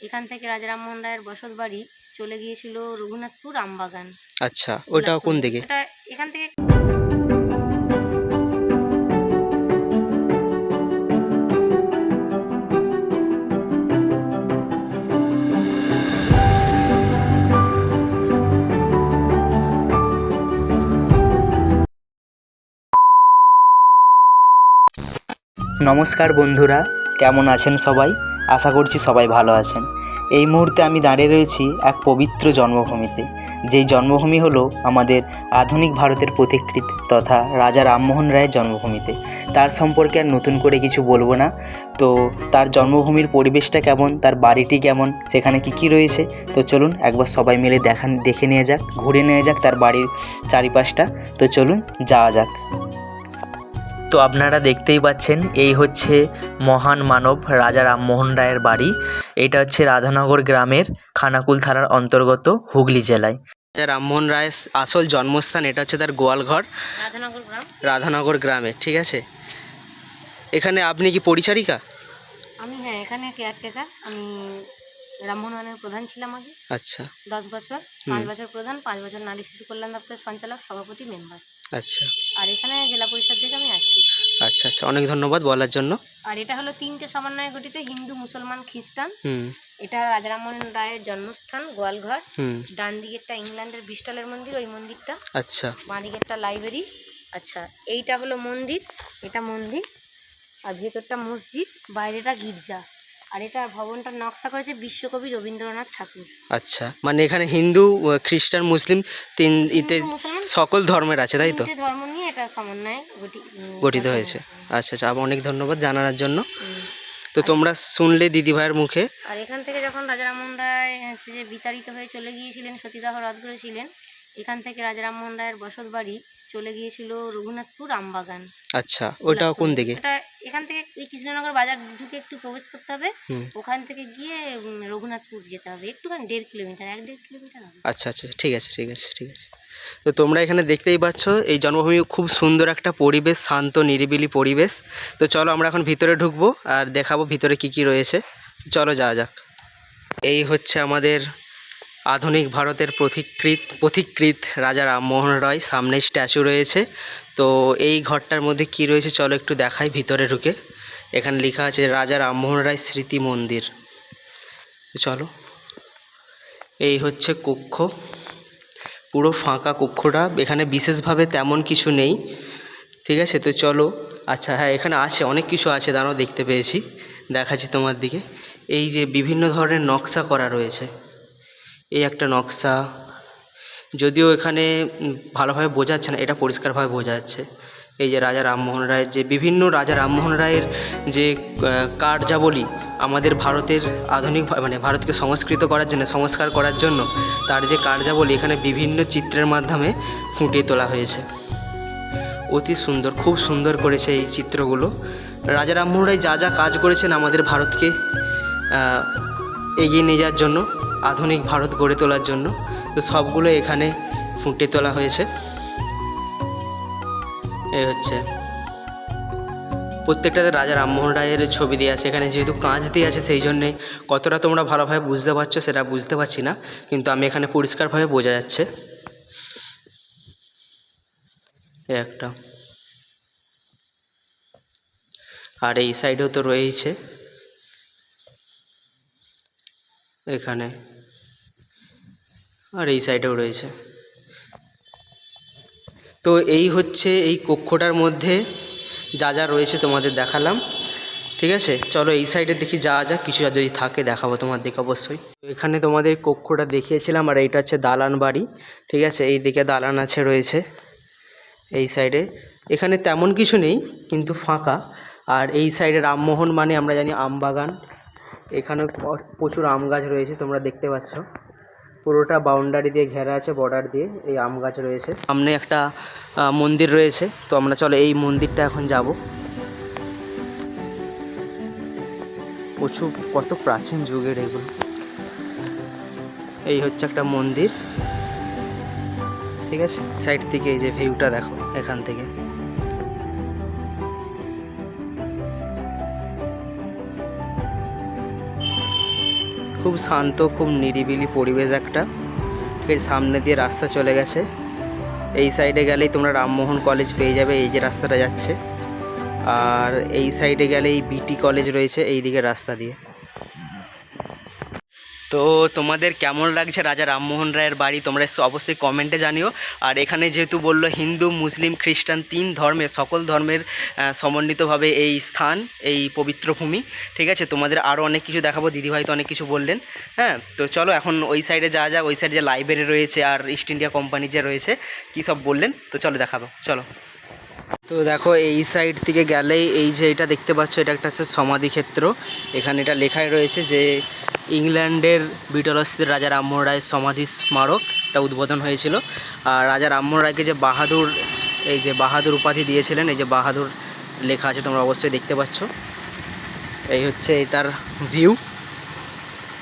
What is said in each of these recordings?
এখান থেকে রাজা রামমোহন রায়ের বসত বাড়ি চলে গিয়েছিল রঘুনাথপুর আমবাগান। আচ্ছা ওটা কোন দিকে? এটা এখান থেকে নমস্কার বন্ধুরা কেমন আছেন সবাই? আশা করছি সবাই ভালো আছেন। এই মুহূর্তে আমি দাঁড়িয়ে রয়েছি এক পবিত্র জন্মভূমিতে। যেই জন্মভূমি হলো আমাদের আধুনিক ভারতের পথিকৃৎ তথা রাজা রামমোহন রায়ের জন্মভূমিতে। তার সম্পর্কে আর নতুন করে কিছু বলব না। তো তার জন্মভূমির পরিবেশটা কেমন? তার বাড়িটি কেমন? সেখানে কি কি রয়েছে? তো চলুন একবার সবাই মিলে দেখান দেখে নিয়ে যাক, ঘুরে নিয়ে যাক তার বাড়ির চারিপাশটা। তো চলুন যাওয়া যাক। তো আপনারা দেখতেই পাচ্ছেন, এই হচ্ছে মহান মানব রাজা রামমোহন রায়ের বাড়ি। এটা হচ্ছে রাধানগর গ্রামের খানাকুল থানার অন্তর্গত হুগলি জেলায়। রাজা রামমোহন রায়ের আসল জন্মস্থান এটা হচ্ছে তার গোয়ালঘর। রাধানগর গ্রাম। রাধানগর গ্রামে ঠিক আছে? এখানে আপনি কি পরিচারিকা? আমি হ্যাঁ এখানে কেয়ারটেকার আমি রামমোহনের প্রধান ছিলাম আগে। আচ্ছা। দশ বছর পাঁচ বছর প্রধান পাঁচ বছর নারী শিশু কল্যাণ দপ্তরের সঞ্চালক সভাপতি মেম্বার। আচ্ছা। আর এখানে জেলা পরিষদ থেকে আমি আছি। আচ্ছা আচ্ছা। অনেক ধন্যবাদ বলার জন্য। আর এটা হলো তিনটে সমন্বয়ে গঠিত হিন্দু মুসলমান খ্রিস্টান। হুম। এটা রাজা রামমোহন রায়ের জন্মস্থান গোয়ালঘর। হুম। ডান দিকেরটা ইংল্যান্ডের ব্রিস্টলের মন্দির ওই মন্দিরটা। আচ্ছা। বাঁ দিকেরটা লাইব্রেরি। আচ্ছা এইটা হলো মন্দির। এটা মন্দির। আর ভেতরটা মসজিদ বাইরেটা গির্জা। আর এটা ভবনটার নকশা করেছে বিশ্বকবি রবীন্দ্রনাথ ঠাকুর। আচ্ছা মানে এখানে হিন্দু খ্রিস্টান মুসলিম তিন ইতে সকল ধর্মের আছে তাই তো? ধর্ম এটা সমন্বয় গঠি গঠিত হয়েছে। আচ্ছা আচ্ছা আবার অনেক ধন্যবাদ জানানোর জন্য। তো তোমরা শুনলে দিদি ভাইয়ের মুখে। আর এখান থেকে যখন রাজা রামমোহন রায় হচ্ছে যে বিতাড়িত হয়ে চলে গিয়েছিলেন সতীদাহ রদ করেছিলেন এখান থেকে রাজা রামমোহন রায়ের বসত বাড়ি চলে গিয়েছিল রঘুনাথপুর আমবাগান। আচ্ছা ওটা কোন দিকে? এটা এখান থেকে এই কৃষ্ণনগর বাজার ঢুকে একটু প্রবেশ করতে হবে। ওখান থেকে গিয়ে রঘুনাথপুর যেতে হবে। একটুখানি দেড় কিলোমিটার এক দেড় কিলোমিটার হবে। আচ্ছা আচ্ছা ঠিক আছে ঠিক আছে ঠিক আছে। তো তোমরা এখানে দেখতেই পাচ্ছ এই জন্মভূমি খুব সুন্দর একটা পরিবেশ শান্ত নিরিবিলি পরিবেশ। তো চলো আমরা এখন ভিতরে ঢুকবো আর দেখাবো ভিতরে কি কি রয়েছে। চলো যাওয়া যাক। এই হচ্ছে আমাদের আধুনিক ভারতের পথিকৃত পথিকৃত রাজা রামমোহন রায় সামনে স্ট্যাচু রয়েছে। তো এই ঘরটার মধ্যে কি রয়েছে চলো একটু দেখাই, ভিতরে ঢুকে। এখানে লেখা আছে, রাজা রামমোহন রায় স্মৃতি মন্দির। চলো। এই হচ্ছে কক্ষ। পুরো ফাঁকা কক্ষটা। এখানে বিশেষভাবে তেমন কিছু নেই। ঠিক আছে? তো চলো। আচ্ছা হ্যাঁ এখানে আছে, অনেক কিছু আছে, দাঁড়াও, দেখতে পেয়েছি। দেখাচ্ছি তোমার দিকে। এই যে বিভিন্ন ধরনের নকশা করা রয়েছে। এই একটা নকশা। যদিও এখানে ভালোভাবে বোঝা যাচ্ছে না, এটা পরিষ্কারভাবে বোঝা যাচ্ছে। এই যে রাজা রামমোহন রায়ের যে বিভিন্ন রাজা রামমোহন রায়ের যে কার্যাবলী আমাদের ভারতের আধুনিক মানে ভারতকে সংস্কৃত করার জন্য, সংস্কার করার জন্য, তার যে কার্যাবলী এখানে বিভিন্ন চিত্রের মাধ্যমে ফুটিয়ে তোলা হয়েছে। অতি সুন্দর, খুব সুন্দর করেছে এই চিত্রগুলো। রাজা রামমোহন রায় যা যা কাজ করেছেন আমাদের ভারতকে এগিয়ে নিয়ে যাওয়ার জন্য আধুনিক ভারত গড়ে তোলার জন্য। তো সবগুলো এখানে ফুটিয়ে তোলা হয়েছে। এই হচ্ছে। প্রত্যেকটাতে রাজা রামমোহন রায়ের ছবি দিয়ে আছে। এখানে যেহেতু কাঁচ দিয়ে আছে, সেই জন্যে কতটা তোমরা ভালোভাবে বুঝতে পারছ সেটা বুঝতে পারছি না। কিন্তু আমি এখানে পরিষ্কারভাবে বোঝা যাচ্ছে। একটা। আর এই সাইডেও তো রয়েইছে। এখানে। আর এই সাইডেও রয়েছে। তো এই হচ্ছে এই কক্ষটার মধ্যে যা যা রয়েছে তোমাদের দেখালাম, ঠিক আছে? চলো এই সাইডে দেখি যা যা কিছু যদি থাকে দেখাবো তোমাদেরকে অবশ্যই। তো এখানে তোমাদের কক্ষটা দেখিয়েছিলাম, আর এইটা হচ্ছে দালান বাড়ি, ঠিক আছে? এই দিকে দালান আছে, রয়েছে এই সাইডে এখানে তেমন কিছু নেই, কিন্তু ফাঁকা। আর এই সাইডে রামমোহন মানে আমরা জানি আম বাগান এখানে প্রচুর আম গাছ রয়েছে, তোমরা দেখতে পাচ্ছ। পুরোটা বাউন্ডারি দিয়ে ঘেরা আছে বর্ডার দিয়ে এই আম গাছ রয়েছে। সামনে একটা মন্দির রয়েছে, তো আমরা চলো এই মন্দিরটা এখন যাব। প্রচুর, কত প্রাচীন যুগের এগুলো। এই হচ্ছে একটা মন্দির। ঠিক আছে? সাইড থেকে এই যে ভিউটা দেখো, এখান থেকে। খুব শান্ত, খুব নিরিবিলি পরিবেশ একটা। ঠিক সামনে দিয়ে রাস্তা চলে গেছে। এই সাইডে গেলেই তোমরা রামমোহন কলেজ পেয়ে যাবে, এই যে রাস্তাটা যাচ্ছে। আর এই সাইডে গেলেই বিটি কলেজ রয়েছে এই দিকে রাস্তা দিয়ে। তো তোমাদের কেমন লাগছে রাজা রামমোহন রায়ের বাড়ি? তোমরা অবশ্যই কমেন্টে জানিও। আর এখানে যেহেতু বলল হিন্দু, মুসলিম, খ্রিস্টান তিন ধর্মের সকল ধর্মের সমন্বিতভাবে এই স্থান, এই পবিত্র ভূমি। ঠিক আছে? তোমাদের আরও অনেক কিছু দেখাবো। দিদিভাই তো অনেক কিছু বললেন। হ্যাঁ? তো চলো এখন ওই সাইডে যাওয়া যাক। ওই সাইডে যে লাইব্রেরি রয়েছে আর ইস্ট ইন্ডিয়া কোম্পানি যে রয়েছে, কী সব বললেন? তো চলো দেখাবো। চলো। তো দেখো, এই সাইড থেকে গেলেই এই যে এটা দেখতে পাচ্ছ, এটা একটা হচ্ছে সমাধিক্ষেত্র। এখানে এটা লেখাই রয়েছে যে ইংল্যান্ডের বিটলস্থিত রাজা রামমোহন রায়ের সমাধি স্মারক এটা উদ্বোধন হয়েছিল। আর রাজা রামমোহন রায়কে যে বাহাদুর, এই যে বাহাদুর উপাধি দিয়েছিলেন, এই যে বাহাদুর লেখা আছে তোমরা অবশ্যই দেখতে পাচ্ছ। এই হচ্ছে এই তার ভিউ।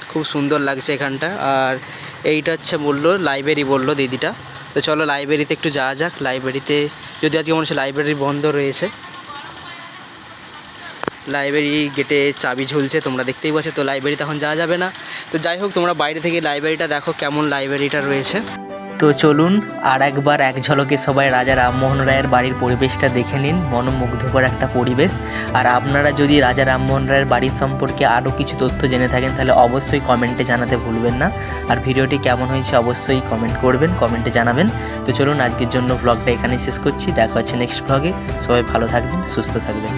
খুব সুন্দর লাগছে এখানটা। আর এইটা হচ্ছে বলল, লাইব্রেরি বলল দিদিটা। তো চলো লাইব্রেরিতে একটু যাওয়া যাক। লাইব্রেরিতে, যদি আজকে মনে হচ্ছে লাইব্রেরি বন্ধ রয়েছে লাইব্রেরি গেটে চাবি ঝুলছে, তোমরা দেখতেই পাচ্ছ, তো লাইব্রেরি তখন যাওয়া যাবে না। তো যাই হোক, তোমরা বাইরে থেকে লাইব্রেরিটা দেখো কেমন লাইব্রেরিটা রয়েছে। তো চলুন, আর একবার এক ঝলকে সবাই রাজা রামমোহন রায়ের বাড়ির পরিবেশটা দেখে নিন, মনোমুগ্ধকর একটা পরিবেশ। আর আপনারা যদি রাজা রামমোহন রায়ের বাড়ির সম্পর্কে আরও কিছু তথ্য জেনে থাকেন, তাহলে অবশ্যই কমেন্টে জানাতে ভুলবেন না। আর ভিডিওটি কেমন হয়েছে অবশ্যই কমেন্ট করবেন, কমেন্টে জানাবেন। তো চলুন, আজকের জন্য ব্লগটা এখানেই শেষ করছি, দেখা হচ্ছে নেক্সট ব্লগে সবাই ভালো থাকবেন, সুস্থ থাকবেন।